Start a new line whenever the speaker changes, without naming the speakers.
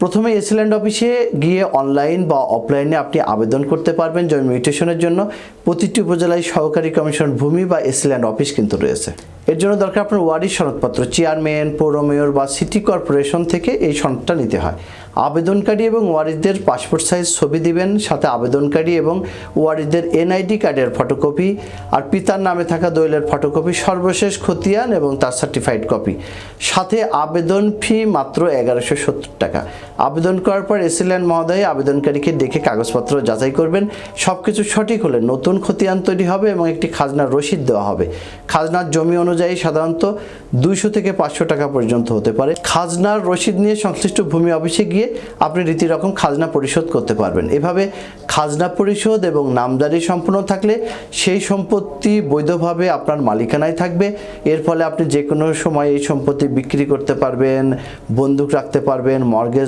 প্রথমে এসিল্যান্ড অফিসে গিয়ে অনলাইন বা অফলাইনে আপনি আবেদন করতে পারবেন জমি মিউটেশনের জন্য। প্রতিটি উপজেলায় সহকারী কমিশন ভূমি বা এসিল্যান্ড অফিস কিন্তু রয়েছে। এর জন্য দরকার আপনার ওয়ার্ডের সনদপত্র চেয়ারম্যান পৌর মেয়র বা সিটি কর্পোরেশন থেকে এই সনদটা নিতে হয়। আবেদনকারী এবং ওয়ারিসদের পাসপোর্ট সাইজ ছবি দিবেন, সাথে আবেদনকারী এবং ওয়ারিসদের এনআইডি কার্ডের ফটোকপি আর পিতার নামে থাকা দলিলের ফটোকপি, সর্বশেষ খতিয়ান এবং তার সার্টিফাইড কপি। সাথে আবেদন ফি মাত্র এগারোশো সত্তর টাকা। আবেদন করার পর এসিল্যান্ড মহোদয় আবেদনকারীকে দেখে কাগজপত্র যাচাই করবেন। সব কিছু সঠিক হলে নতুন খতিয়ান তৈরি হবে এবং একটি খাজনার রসিদ দেওয়া হবে। খাজনার জমি অনুযায়ী সাধারণত দুইশো থেকে পাঁচশো টাকা পর্যন্ত হতে পারে। খাজনার রসিদ নিয়ে সংশ্লিষ্ট ভূমি অফিসে গিয়ে আপনি রীতিরকম খাজনা পরিশোধ করতে পারবেন। এভাবে খাজনা পরিশোধ এবং নামদারি সম্পূর্ণ থাকলে সেই সম্পত্তি বৈধভাবে আপনার মালিকানায় থাকবে। এর ফলে আপনি যে কোনো সময় এই সম্পত্তি বিক্রি করতে পারবেন, বন্দুক রাখতে পারবেন, মর্গেজ